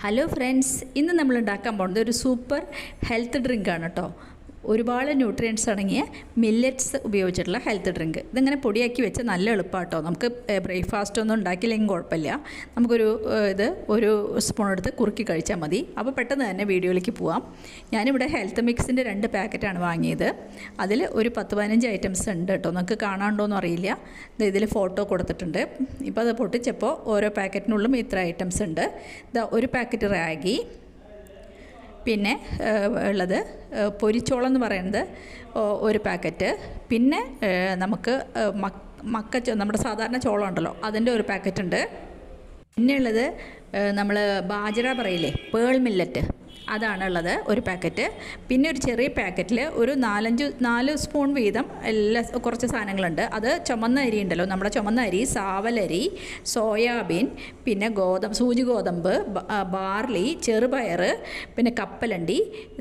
Hello friends ഇന്ന് നമ്മൾ ഉണ്ടാക്കാൻ പോകുന്നത് ഒരു സൂപ്പർ ഹെൽത്ത് ഡ്രിങ്ക് ആണ് കേട്ടോ. ഒരുപാട് ന്യൂട്രിയൻസ് അടങ്ങിയ മില്ലറ്റ്സ് ഉപയോഗിച്ചിട്ടുള്ള ഹെൽത്ത് ഡ്രിങ്ക് ഇതിങ്ങനെ പൊടിയാക്കി വെച്ച് നല്ല എളുപ്പമാട്ടോ നമുക്ക് ബ്രേക്ക്ഫാസ്റ്റ് ഒന്നും ഉണ്ടാക്കിയില്ലെങ്കിൽ കുഴപ്പമില്ല. നമുക്കൊരു ഇത് ഒരു സ്പൂൺ എടുത്ത് കുറുക്കി കഴിച്ചാൽ മതി. അപ്പോൾ പെട്ടെന്ന് തന്നെ വീഡിയോയിലേക്ക് പോവാം. ഞാനിവിടെ ഹെൽത്ത് മിക്സിന്റെ രണ്ട് പാക്കറ്റാണ് വാങ്ങിയത്. അതിൽ ഒരു പത്ത് പതിനഞ്ച് ഐറ്റംസ് ഉണ്ട് കേട്ടോ. നിങ്ങൾക്ക് കാണാണ്ടോയെന്ന് അറിയില്ല. ഇതിൽ ഫോട്ടോ കൊടുത്തിട്ടുണ്ട്. ഇപ്പോൾ അത് പൊട്ടിച്ചപ്പോൾ ഓരോ പാക്കറ്റിനുള്ളും ഇത്ര ഐറ്റംസ് ഉണ്ട്. ഇതാ ഒരു പാക്കറ്റ് റാഗി പിന്നെ ഉള്ളത് പൊരിച്ചോളം എന്ന് പറയുന്നത് ഒരു പാക്കറ്റ്. പിന്നെ നമുക്ക് മക്ക നമ്മുടെ സാധാരണ ചോളം ഉണ്ടല്ലോ അതിന്റെ ഒരു പാക്കറ്റ് ഉണ്ട് പിന്നെ ഉള്ളത് നമ്മൾ ബാജറ പറയില്ലേ പേൾ മില്ലറ്റ്. അതാണ് ഉള്ളത് ഒരു പാക്കറ്റ്. പിന്നെ ഒരു ചെറിയ പാക്കറ്റിൽ ഒരു നാലഞ്ച് നാല് സ്പൂൺ വീതം എല്ലാ കുറച്ച് സാധനങ്ങളുണ്ട്. അത് ചുമന്ന അരി ഉണ്ടല്ലോ നമ്മുടെ ചുമന്ന അരി സാവലരി സോയാബീൻ പിന്നെ ഗോതമ്പ് സൂചി ഗോതമ്പ് ബാർലി ചെറുപയർ പിന്നെ കപ്പലണ്ടി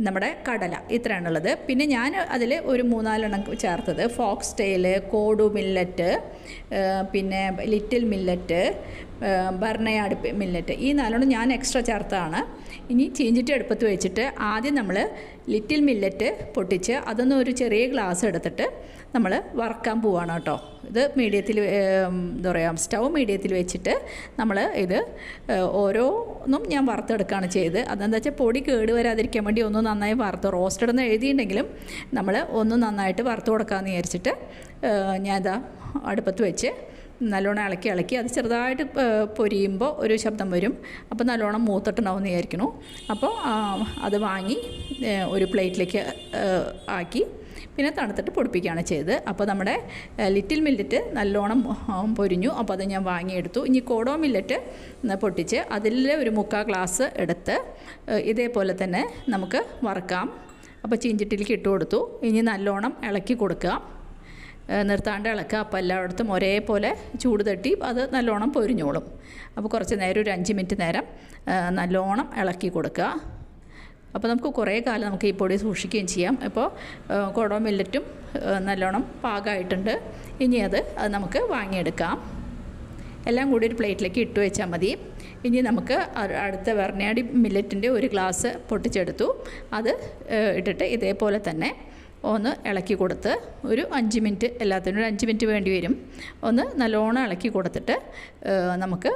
നമ്മുടെ കടല ഇത്രയാണുള്ളത്. പിന്നെ ഞാൻ അതിൽ ഒരു മൂന്നാലെണ്ണം ചേർത്തത്. ഫോക്സ് ടെയിൽ കോഡു മില്ലറ്റ് പിന്നെ ലിറ്റിൽ മില്ലറ്റ് ബർണയാട് മില്ലറ്റ് ഈ നാലെണ്ണം ഞാൻ എക്സ്ട്രാ ചേർത്താണ്. ഇനി ചീഞ്ചിട്ട് അടുപ്പത്ത് വെച്ചിട്ട് ആദ്യം നമ്മൾ ലിറ്റിൽ മില്ലറ്റ് പൊട്ടിച്ച് അതൊന്ന് ഒരു ചെറിയ ഗ്ലാസ് എടുത്തിട്ട് നമ്മൾ വറക്കാൻ പോവാണ് കേട്ടോ. ഇത് മീഡിയത്തിൽ എന്താ പറയുക സ്റ്റൗ മീഡിയത്തിൽ വെച്ചിട്ട് നമ്മൾ ഇത് ഓരോന്നും ഞാൻ വറുത്തെടുക്കുകയാണ് ചെയ്ത്. അതെന്താ വെച്ചാൽ പൊടി കേട് വരാതിരിക്കാൻ വേണ്ടി ഒന്ന് നന്നായി വറുത്ത് റോസ്റ്റഡ് എന്ന് എഴുതിയിട്ടുണ്ടെങ്കിലും നമ്മൾ ഒന്ന് നന്നായിട്ട് വറുത്ത് കൊടുക്കാമെന്ന് വിചാരിച്ചിട്ട് ഞാൻ ഇതാ അടുപ്പത്ത് വെച്ച് നല്ലോണം ഇളക്കി ഇളക്കി അത് ചെറുതായിട്ട് പൊരിയുമ്പോൾ ഒരു ശബ്ദം വരും. അപ്പോൾ നല്ലോണം മൂത്തിട്ടുണ്ടാവുമെന്ന് വിചാരിക്കണു അപ്പോൾ അത് വാങ്ങി ഒരു പ്ലേറ്റിലേക്ക് ആക്കി പിന്നെ തണുത്തിട്ട് പൊടിപ്പിക്കുകയാണ് ചെയ്തത്. അപ്പോൾ നമ്മുടെ ലിറ്റിൽ മില്ലറ്റ് നല്ലോണം പൊരിഞ്ഞു. അപ്പോൾ അത് ഞാൻ വാങ്ങിയെടുത്തു. ഇനി കോഡോ മില്ലറ്റ് പൊട്ടിച്ച് അതിൽ ഒരു മുക്കാൽ ഗ്ലാസ് എടുത്ത് ഇതേപോലെ തന്നെ നമുക്ക് വറുക്കാം. അപ്പോൾ ചീഞ്ചിട്ടിലേക്ക് ഇട്ട് കൊടുത്തു. ഇനി നല്ലോണം ഇളക്കി കൊടുക്കുക നിർത്താണ്ട് ഇളക്കുക. അപ്പോൾ എല്ലായിടത്തും ഒരേപോലെ ചൂട് തട്ടി അത് നല്ലോണം പൊരിഞ്ഞോളും. അപ്പോൾ കുറച്ച് നേരം ഒരു അഞ്ച് മിനിറ്റ് നേരം നല്ലോണം ഇളക്കി കൊടുക്കുക. അപ്പോൾ നമുക്ക് കുറേ കാലം നമുക്ക് ഈ പൊടി സൂക്ഷിക്കുകയും ചെയ്യാം. ഇപ്പോൾ ഏഹ് മില്ലറ്റും നല്ലോണം പാകമായിട്ടുണ്ട്. ഇനി അത് അത് നമുക്ക് വാങ്ങിയെടുക്കാം. എല്ലാം കൂടി ഒരു പ്ലേറ്റിലേക്ക് ഇട്ട് വെച്ചാൽ മതി. ഇനി നമുക്ക് അടുത്ത വെർണയാടി മില്ലറ്റിന്റെ ഒരു ഗ്ലാസ് പൊട്ടിച്ചെടുത്തു. അത് ഇട്ടിട്ട് ഇതേപോലെ തന്നെ ഒന്ന് ഇളക്കി കൊടുത്ത് ഒരു അഞ്ച് മിനിറ്റ് എല്ലാത്തിനും ഒരു അഞ്ച് മിനിറ്റ് വേണ്ടി വരും. ഒന്ന് നല്ലോണം ഇളക്കി കൊടുത്തിട്ട് നമുക്ക്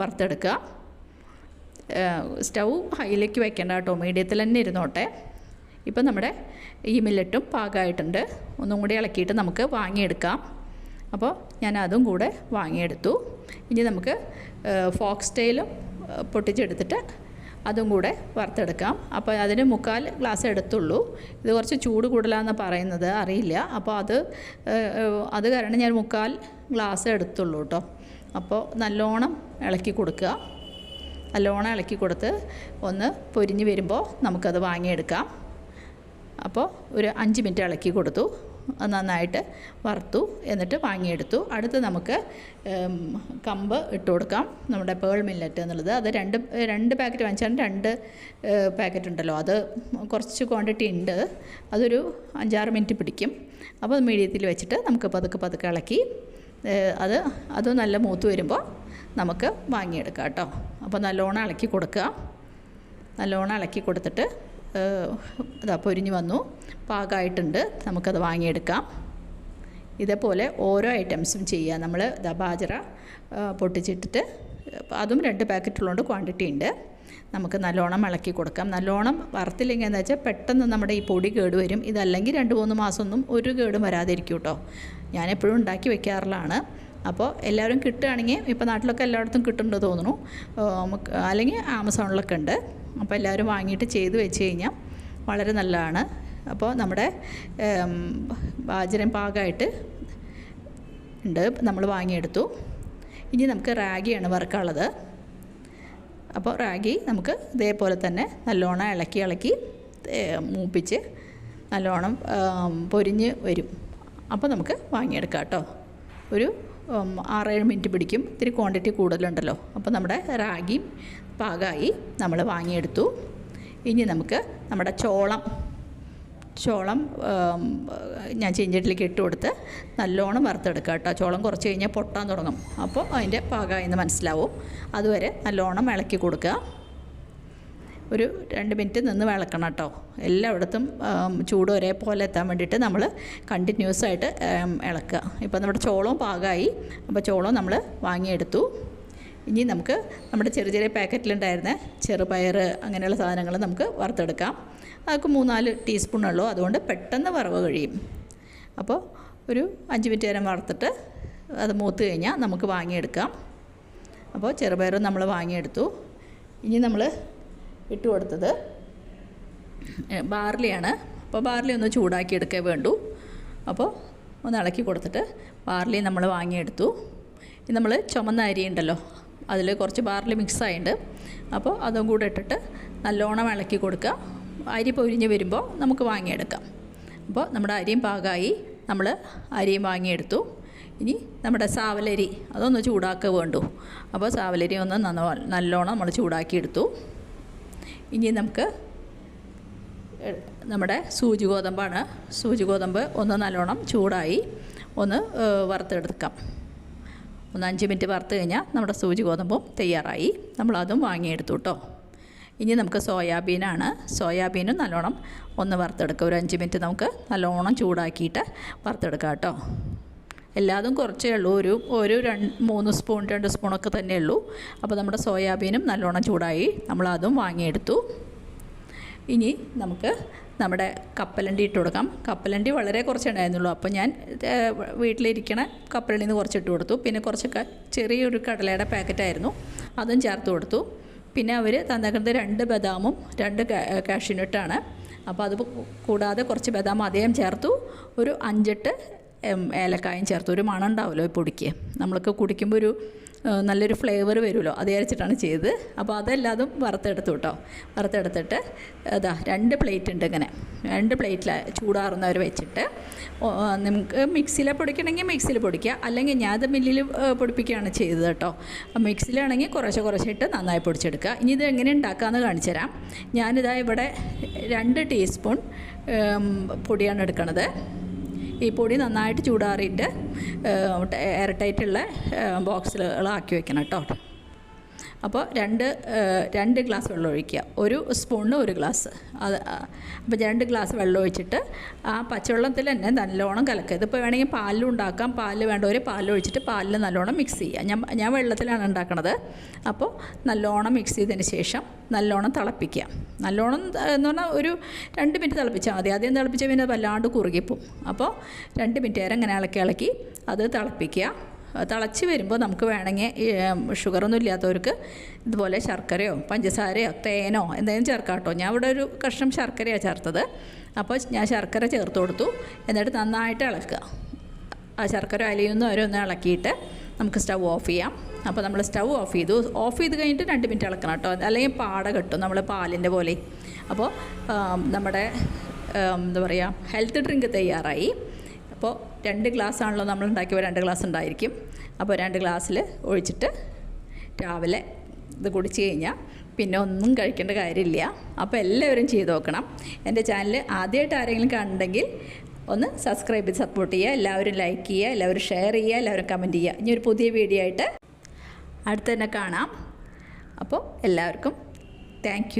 വറുത്തെടുക്കുക സ്റ്റൗ ഹൈയിലേക്ക് വയ്ക്കേണ്ട കേട്ടോ മീഡിയത്തിൽ തന്നെ ഇരുന്നോട്ടെ. ഇപ്പം നമ്മുടെ ഈ മില്ലറ്റും പാകമായിട്ടുണ്ട്. ഒന്നും കൂടി ഇളക്കിയിട്ട് നമുക്ക് വാങ്ങിയെടുക്കാം. അപ്പോൾ ഞാൻ അതും കൂടെ വാങ്ങിയെടുത്തു. ഇനി നമുക്ക് ഫോക്സ് ടെയിലും പൊട്ടിച്ചെടുത്തിട്ട് അതും കൂടെ വറുത്തെടുക്കാം. അപ്പോൾ അതിന് മുക്കാൽ ഗ്ലാസ് എടുത്തുള്ളൂ. ഇത് കുറച്ച് ചൂട് കൂടുതലാണെന്ന് പറയുന്നത്. അറിയില്ല. അപ്പോൾ അത് അത് കാരണം ഞാൻ മുക്കാൽ ഗ്ലാസ് എടുത്തുള്ളൂ കേട്ടോ അപ്പോൾ നല്ലോണം ഇളക്കി കൊടുക്കുക. നല്ലോണം ഇളക്കി കൊടുത്ത് ഒന്ന് പൊരിഞ്ഞ് വരുമ്പോൾ നമുക്കത് വാങ്ങിയെടുക്കാം. അപ്പോൾ ഒരു അഞ്ച് മിനിറ്റ് ഇളക്കി കൊടുത്തു. നന്നായിട്ട് വറുത്തു എന്നിട്ട് വാങ്ങിയെടുത്തു. അടുത്ത് നമുക്ക് കമ്പ് ഇട്ട് കൊടുക്കാം. നമ്മുടെ പേൾ മില്ലറ്റ് എന്നുള്ളത്. അത് രണ്ട് രണ്ട് പാക്കറ്റ് വാങ്ങിച്ചാൽ രണ്ട് പാക്കറ്റ് ഉണ്ടല്ലോ. അത് കുറച്ച് ക്വാണ്ടിറ്റി ഉണ്ട്. അതൊരു അഞ്ചാറ് മിനിറ്റ് പിടിക്കും. അപ്പോൾ മീഡിയത്തിൽ വെച്ചിട്ട് നമുക്ക് പതുക്കെ പതുക്കെ ഇളക്കി അത് അത് നല്ല മൂത്ത് വരുമ്പോൾ നമുക്ക് വാങ്ങിയെടുക്കാം കേട്ടോ. അപ്പോൾ നല്ലോണം ഇളക്കി കൊടുക്കുക നല്ലോണം ഇളക്കി കൊടുത്തിട്ട് ഇതാ പൊരിഞ്ഞ് വന്നു. പാകമായിട്ടുണ്ട് നമുക്കത് വാങ്ങിയെടുക്കാം. ഇതേപോലെ ഓരോ ഐറ്റംസും ചെയ്യുക നമ്മൾ ഇതാ ബാജറ പൊട്ടിച്ചിട്ടിട്ട് അതും രണ്ട് പാക്കറ്റുള്ളതുകൊണ്ട് ക്വാണ്ടിറ്റി ഉണ്ട്. നമുക്ക് നല്ലോണം ഇളക്കി കൊടുക്കാം. നല്ലോണം വറുത്തില്ലെങ്കിൽ എന്താ വെച്ചാൽ പെട്ടെന്ന് നമ്മുടെ ഈ പൊടി കേട് വരും. ഇതല്ലെങ്കിൽ രണ്ട് മൂന്ന് മാസമൊന്നും ഒരു കേടും വരാതിരിക്കും കേട്ടോ ഞാൻ എപ്പോഴും ഉണ്ടാക്കി വെക്കാറുള്ളതാണ് അപ്പോൾ എല്ലാവരും കിട്ടുകയാണെങ്കിൽ ഇപ്പോൾ നാട്ടിലൊക്കെ എല്ലായിടത്തും കിട്ടുന്നുണ്ട് തോന്നുന്നു. അല്ലെങ്കിൽ ആമസോണിലൊക്കെ ഉണ്ട്. അപ്പോൾ എല്ലാവരും വാങ്ങിയിട്ട് ചെയ്ത് വെച്ച് കഴിഞ്ഞാൽ വളരെ നല്ലതാണ്. അപ്പോൾ നമ്മുടെ ബാജരം പാകമായിട്ട് ഉണ്ട്. നമ്മൾ വാങ്ങിയെടുത്തു. ഇനി നമുക്ക് റാഗിയാണ് വറുക്കാനുള്ളത്. അപ്പോൾ റാഗി നമുക്ക് ഇതേപോലെ തന്നെ നല്ലോണം ഇളക്കി ഇളക്കി മൂപ്പിച്ച് നല്ലോണം പൊരിഞ്ഞ് വരും. അപ്പോൾ നമുക്ക് വാങ്ങിയെടുക്കാം കേട്ടോ. ഒരു ആറേഴ് മിനിറ്റ് പിടിക്കും. ഇത്തിരി ക്വാണ്ടിറ്റി കൂടുതലുണ്ടല്ലോ. അപ്പോൾ നമ്മുടെ റാഗി പാകമായി നമ്മൾ വാങ്ങിയെടുത്തു. ഇനി നമുക്ക് നമ്മുടെ ചോളം ചോളം ഞാൻ ചീഞ്ചട്ടിലേക്ക് ഇട്ട് കൊടുത്ത് നല്ലോണം വറുത്തെടുക്കുക കേട്ടോ. ചോളം കുറച്ച് കഴിഞ്ഞാൽ പൊട്ടാൻ തുടങ്ങും. അപ്പോൾ അതിന്റെ പാകമായെന്ന് മനസ്സിലാവും. അതുവരെ നല്ലോണം ഇളക്കി കൊടുക്കുക. ഒരു രണ്ട് മിനിറ്റ് നിന്ന് വിളക്കണം കേട്ടോ. എല്ലായിടത്തും ചൂട് ഒരേപോലെ എത്താൻ വേണ്ടിയിട്ട് നമ്മൾ കണ്ടിന്യൂസ് ആയിട്ട് ഇളക്കുക. ഇപ്പോൾ നമ്മുടെ ചോളവും പാകമായി അപ്പോൾ ചോളവും നമ്മൾ വാങ്ങിയെടുത്തു. ഇനി നമുക്ക് നമ്മുടെ ചെറിയ ചെറിയ പാക്കറ്റിലുണ്ടായിരുന്ന ചെറുപയർ അങ്ങനെയുള്ള സാധനങ്ങൾ നമുക്ക് വറുത്തെടുക്കാം. അതൊക്കെ മൂന്നാൽ ടീസ്പൂണുള്ളൂ. അതുകൊണ്ട് പെട്ടെന്ന് വറവ് കഴിയും. അപ്പോൾ ഒരു അഞ്ച് മിനിറ്റ് നേരം വറുത്തിട്ട് അത് മൂത്ത് കഴിഞ്ഞാൽ നമുക്ക് വാങ്ങിയെടുക്കാം. അപ്പോൾ ചെറുപയറും നമ്മൾ വാങ്ങിയെടുത്തു. ഇനി നമ്മൾ ഇട്ട് കൊടുത്തത് ബാർലിയാണ്. അപ്പോൾ ബാർലി ഒന്ന് ചൂടാക്കിയെടുക്കേ വേണ്ടു. അപ്പോൾ ഒന്ന് ഇളക്കി കൊടുത്തിട്ട് ബാർലി നമ്മൾ വാങ്ങിയെടുത്തു. നമ്മൾ ചുമന്ന അരി ഉണ്ടല്ലോ അതിൽ കുറച്ച് ബാർലി മിക്സ് ആയിട്ടുണ്ട് അപ്പോൾ അതും കൂടെ ഇട്ടിട്ട് നല്ലോണം ഇളക്കി കൊടുക്കുക. അരി പൊരിഞ്ഞ് വരുമ്പോൾ നമുക്ക് വാങ്ങിയെടുക്കാം. അപ്പോൾ നമ്മുടെ അരിയും പാകമായി നമ്മൾ അരിയും വാങ്ങിയെടുത്തു. ഇനി നമ്മുടെ സാവലരി അതൊന്ന് ചൂടാക്കുക വേണ്ടു. അപ്പോൾ സാവലരി ഒന്ന് നന്നോ നല്ലോണം നമ്മൾ ചൂടാക്കിയെടുത്തു ഇനി നമുക്ക് നമ്മുടെ സൂചി ഗോതമ്പാണ്. സൂചി ഗോതമ്പ് ഒന്ന് നല്ലോണം ചൂടായി. ഒന്ന് വറുത്തെടുക്കാം. ഒന്ന് അഞ്ച് മിനിറ്റ് വറുത്ത് കഴിഞ്ഞാൽ നമ്മുടെ സൂചി ഗോതമ്പും തയ്യാറായി. നമ്മളതും വാങ്ങിയെടുത്തു കേട്ടോ ഇനി നമുക്ക് സോയാബീനാണ്. സോയാബീനും നല്ലോണം ഒന്ന് വറുത്തെടുക്കുക ഒരു അഞ്ച് മിനിറ്റ് നമുക്ക് നല്ലോണം ചൂടാക്കിയിട്ട് വറുത്തെടുക്കാം കേട്ടോ. എല്ലാതും കുറച്ചേ ഉള്ളൂ. ഒരു ഒരു രണ്ട് മൂന്ന് സ്പൂൺ രണ്ട് സ്പൂണൊക്കെ തന്നെ ഉള്ളൂ. അപ്പോൾ നമ്മുടെ സോയാബീനും നല്ലോണം ചൂടായി. നമ്മളതും വാങ്ങിയെടുത്തു. ഇനി നമുക്ക് നമ്മുടെ കപ്പലണ്ടി ഇട്ട് കൊടുക്കാം. കപ്പലണ്ടി വളരെ കുറച്ചുണ്ടായിരുന്നുള്ളൂ അപ്പോൾ ഞാൻ വീട്ടിലിരിക്കണ കപ്പലണ്ടിയിൽ നിന്ന് കുറച്ച് ഇട്ട് കൊടുത്തു. പിന്നെ കുറച്ചൊക്കെ ചെറിയൊരു കടലയുടെ പാക്കറ്റായിരുന്നു. അതും ചേർത്ത് കൊടുത്തു. പിന്നെ അവർ തന്നേക്കുന്നത് രണ്ട് ബദാമും രണ്ട് കാഷ്യൂനട്ടാണ് അപ്പോൾ അത് കൂടാതെ കുറച്ച് ബദാം അദ്ദേഹം ചേർത്തു. ഒരു അഞ്ചെട്ട് ഏലക്കായും ചേർത്ത് ഒരു മണം ഉണ്ടാവുമല്ലോ പൊടിക്ക്. നമ്മൾക്ക് കുടിക്കുമ്പോൾ ഒരു നല്ലൊരു ഫ്ലേവർ വരുമല്ലോ. അത് വിചാരിച്ചിട്ടാണ് ചെയ്തത്. അപ്പോൾ അതെല്ലാതും വറുത്തെടുത്തു കേട്ടോ. വറുത്തെടുത്തിട്ട് അതാ രണ്ട് പ്ലേറ്റ് ഉണ്ട് ഇങ്ങനെ. രണ്ട് പ്ലേറ്റിൽ ചൂടാറുന്നവർ വെച്ചിട്ട് നിങ്ങൾക്ക് മിക്സിയിൽ പൊടിക്കണമെങ്കിൽ മിക്സിയിൽ പൊടിക്കുക അല്ലെങ്കിൽ ഞാൻ അത് മില്ലിൽ പൊടിപ്പിക്കുകയാണ് ചെയ്തത് കേട്ടോ. മിക്സിയിലാണെങ്കിൽ കുറേശ്ശെ കുറേശ്ശായിട്ട് നന്നായി പൊടിച്ചെടുക്കുക. ഇനി ഇത് എങ്ങനെ ഉണ്ടാക്കാമെന്ന് കാണിച്ചു തരാം. ഞാനിതാ ഇവിടെ രണ്ട് ടീസ്പൂൺ പൊടിയാണ് എടുക്കണത്. ഈ പൊടി നന്നായിട്ട് ചൂടാറിയിട്ട് എയർ ടൈറ്റുള്ള ബോക്സിലാക്കി വെക്കണം കേട്ടോ. അപ്പോൾ രണ്ട് രണ്ട് ഗ്ലാസ് വെള്ളം ഒഴിക്കുക. ഒരു സ്പൂണിന് ഒരു ഗ്ലാസ്. അത് അപ്പോൾ രണ്ട് ഗ്ലാസ് വെള്ളം ഒഴിച്ചിട്ട് ആ പച്ചവെള്ളത്തിൽ തന്നെ നല്ലോണം കലക്കുക. ഇതിപ്പോൾ വേണമെങ്കിൽ പാലിലും ഉണ്ടാക്കാം. പാൽ വേണ്ടവർ പാലിൽ ഒഴിച്ചിട്ട് പാലിൽ നല്ലോണം മിക്സ് ചെയ്യുക. ഞാൻ ഞാൻ വെള്ളത്തിലാണ് ഉണ്ടാക്കണത്. അപ്പോൾ നല്ലോണം മിക്സ് ചെയ്തതിന് ശേഷം നല്ലോണം തിളപ്പിക്കുക. നല്ലോണം എന്ന് പറഞ്ഞാൽ ഒരു രണ്ട് മിനിറ്റ് തിളപ്പിച്ചാൽ മതി. ആദ്യം തിളപ്പിച്ചാൽ പിന്നെ വല്ലാണ്ട് കുറുകിപ്പോവും. അപ്പോൾ രണ്ട് മിനിറ്റ് നേരം ഇങ്ങനെ ഇളക്കി ഇളക്കി അത് തിളപ്പിക്കുക. തിളച്ച് വരുമ്പോൾ നമുക്ക് വേണമെങ്കിൽ ഷുഗറൊന്നും ഇല്ലാത്തവർക്ക് ഇതുപോലെ ശർക്കരയോ പഞ്ചസാരയോ തേനോ എന്തെങ്കിലും ചേർക്കാം കേട്ടോ. ഞാൻ ഇവിടെ ഒരു കഷ്ണം ശർക്കരയാണ് ചേർത്തത്. അപ്പോൾ ഞാൻ ശർക്കര ചേർത്ത് കൊടുത്തു. എന്നിട്ട് നന്നായിട്ട് ഇളക്കുക. ആ ശർക്കര അലിയൊന്നും ഒന്ന് ഇളക്കിയിട്ട് നമുക്ക് സ്റ്റൗ ഓഫ് ചെയ്യാം. അപ്പോൾ നമ്മൾ സ്റ്റൗ ഓഫ് ചെയ്തു. ഓഫ് ചെയ്ത് കഴിഞ്ഞിട്ട് രണ്ട് മിനിറ്റ് ഇളക്കണം കേട്ടോ. അല്ലെങ്കിൽ പാട കിട്ടും നമ്മൾ പാലിന്റെ പോലെ. അപ്പോൾ നമ്മുടെ എന്താ പറയുക ഹെൽത്ത് ഡ്രിങ്ക് തയ്യാറായി. അപ്പോൾ രണ്ട് ഗ്ലാസ് ആണല്ലോ നമ്മൾ ഉണ്ടാക്കിയപ്പോൾ രണ്ട് ഗ്ലാസ് ഉണ്ടായിരിക്കും അപ്പോൾ രണ്ട് ഗ്ലാസ്സിൽ ഒഴിച്ചിട്ട് രാവിലെ ഇത് കുടിച്ച് കഴിഞ്ഞാൽ പിന്നെ ഒന്നും കഴിക്കേണ്ട കാര്യമില്ല. അപ്പോൾ എല്ലാവരും ചെയ്ത് നോക്കണം. എന്റെ ചാനൽ ആദ്യമായിട്ട് ആരെങ്കിലും കണ്ടെങ്കിൽ ഒന്ന് സബ്സ്ക്രൈബ് ചെയ്ത് സപ്പോർട്ട് ചെയ്യുക. എല്ലാവരും ലൈക്ക് ചെയ്യുക. എല്ലാവരും ഷെയർ ചെയ്യുക. എല്ലാവരും കമന്റ് ചെയ്യുക. ഇനി ഒരു പുതിയ വീഡിയോ ആയിട്ട് അടുത്ത് തന്നെ കാണാം. അപ്പോൾ എല്ലാവർക്കും താങ്ക്